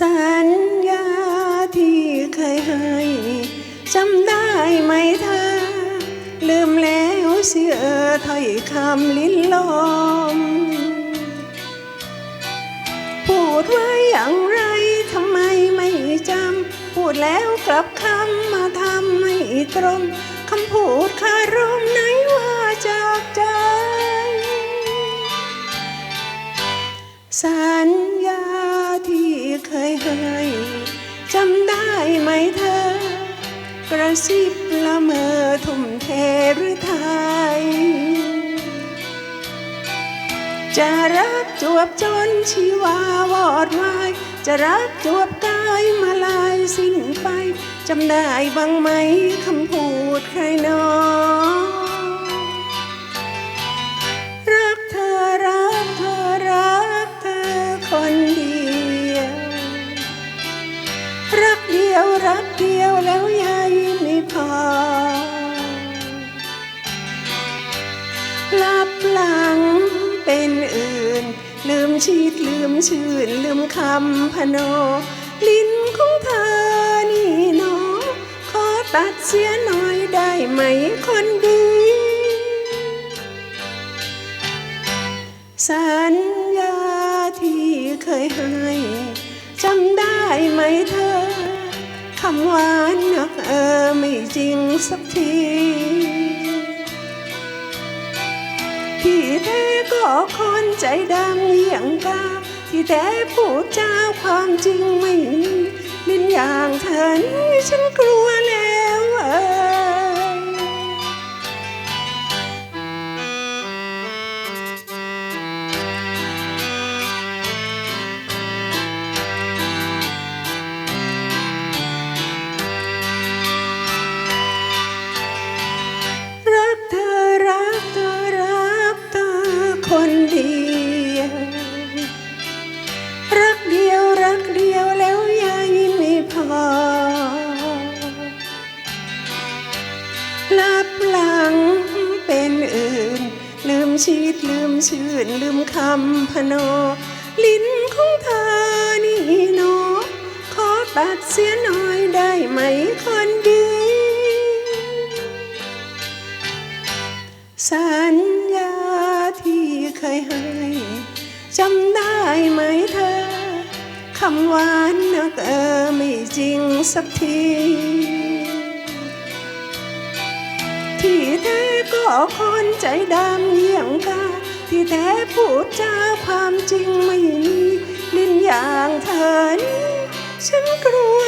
สัญญาที่เคยให้จำได้ไหมเธอ ลืมแล้วเสียถ้อยคำลิ้นลมพูดไว้อย่างไรทำไมไม่จำพูดแล้วกลับคำมาทำไม่ตรงคำพูดคารมไหนว่าจากใจสัญ ไหมเธอ กระซิบละเมอทุ่มเทหรือไทย จะรักจวบจนชีวาวอดวาย จะรักจวบกายมาลายสิ้นไป จำได้บ้างไหมคำพูดใครนอ น ลืมชีดลืมชื่น ลืมคำพโน ลิ้นของเธอนี่หนอขอตัดเสียหน่อยได้ไหมคนดี สัญญาที่เคยให้จำได้ไหมเธอ คำหวานนักเออไม่จริงสักที ที่แท้ก็คนใจดำเยี่ยงกาที่แท้พูดจาความจริงไม่มีลิ้นอย่างเธอนี้ฉันกลัวแล้วเออ เดียว รักเดียวรักเดียวแล้วยังไม่พอลับหลังเป็นอื่น ลืมชีดลืมชื่น ลืมคำพโน ลิ้นของเธอนี่หนอขอตัดเสียหน่อยได้ไหมคนดีสัญ จำได้ไหมเธอ คำหวานนักเออไม่จริงสักที ที่แท้ก็คนใจดำเยี่ยงกา ที่แท้พูดจาความจริงไม่มี ลิ้นอย่างเธอนี้ฉันกลัว